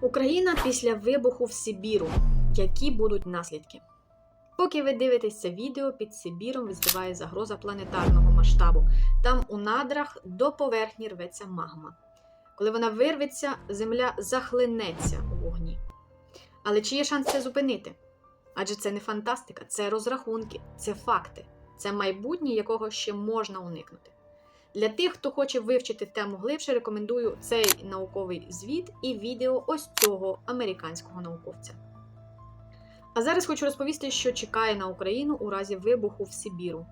Україна після вибуху в Сибіру. Які будуть наслідки? Поки ви дивитесь це відео, під Сибіром визиває загроза планетарного масштабу. Там у надрах до поверхні рветься магма. Коли вона вирветься, земля захлинеться у вогні. Але чи є шанс це зупинити? Адже це не фантастика, це розрахунки, це факти, це майбутнє, якого ще можна уникнути. Для тих, хто хоче вивчити тему глибше, рекомендую цей науковий звіт і відео ось цього американського науковця. А зараз хочу розповісти, що чекає на Україну у разі вибуху в Сибіру.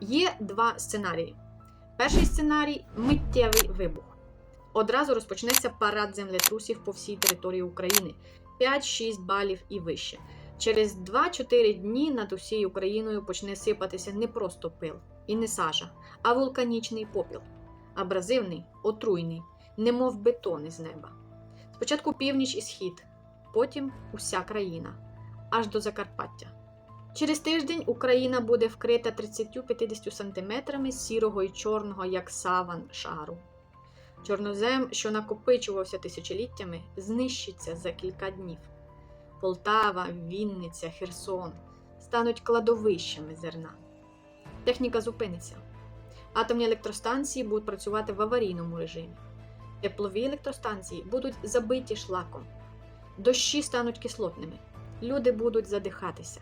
Є два сценарії. Перший сценарій миттєвий вибух. Одразу розпочнеться парад землетрусів по всій території України 5-6 балів і вище. Через 2-4 дні над усією Україною почне сипатися не просто пил і не сажа, а вулканічний попіл. Абразивний, отруйний, немов бетон із неба. Спочатку північ і схід, потім уся країна, аж до Закарпаття. Через тиждень Україна буде вкрита 30-50 см сірого і чорного, як саван шару. Чорнозем, що накопичувався тисячоліттями, знищиться за кілька днів. Полтава, Вінниця, Херсон стануть кладовищами зерна. Техніка зупиниться. Атомні електростанції будуть працювати в аварійному режимі. Теплові електростанції будуть забиті шлаком. Дощі стануть кислотними. Люди будуть задихатися.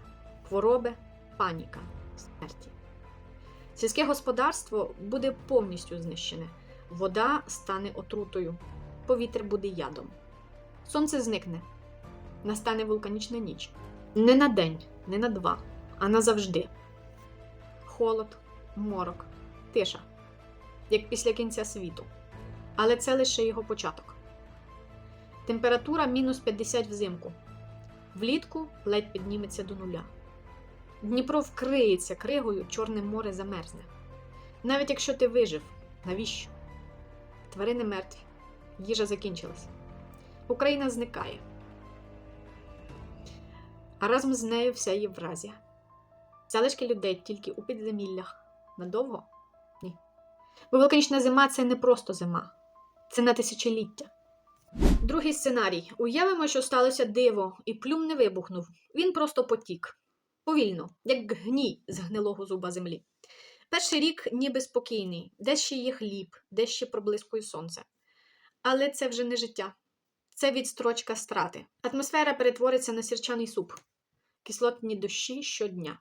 Хвороби, паніка, смерті. Сільське господарство буде повністю знищене. Вода стане отрутою, повітря буде ядом. Сонце зникне. Настане вулканічна ніч. Не на день, не на два, а назавжди. Холод, морок, тиша, як після кінця світу. Але це лише його початок. Температура мінус 50 взимку. Влітку ледь підніметься до нуля. Дніпро вкриється кригою, Чорне море замерзне. Навіть якщо ти вижив, навіщо? Тварини мертві, їжа закінчилась. Україна зникає. А разом з нею вся Євразія. Залишки людей тільки у підземіллях. Надовго? Ні. Бо вулканічна зима це не просто зима, це на тисячоліття. Другий сценарій. Уявимо, що сталося диво, і плюм не вибухнув. Він просто потік. Повільно, як гній з гнилого зуба землі. Перший рік ніби спокійний, десь ще є хліб, десь ще проблискує сонце. Але це вже не життя. Це відстрочка страти. Атмосфера перетвориться на сірчаний суп, кислотні дощі щодня.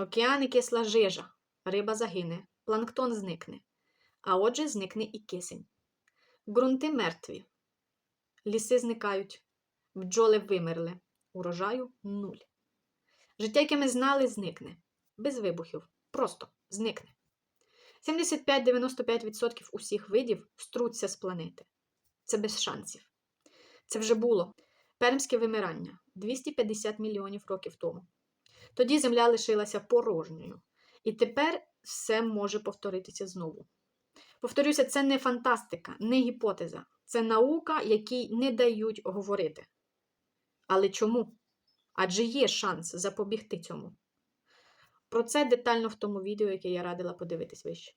Океани кисла жижа, риба загине, планктон зникне, а отже, зникне і кисень. Ґрунти мертві, ліси зникають, бджоли вимерли, урожаю нуль. Життя, яке ми знали, зникне, без вибухів, просто зникне. 75-95% усіх видів струться з планети. Це без шансів. Це вже було пермське вимирання 250 мільйонів років тому. Тоді земля лишилася порожньою. І тепер все може повторитися знову. Повторюся, це не фантастика, не гіпотеза. Це наука, якій не дають говорити. Але чому? Адже є шанс запобігти цьому. Про це детально в тому відео, яке я радила подивитись вище.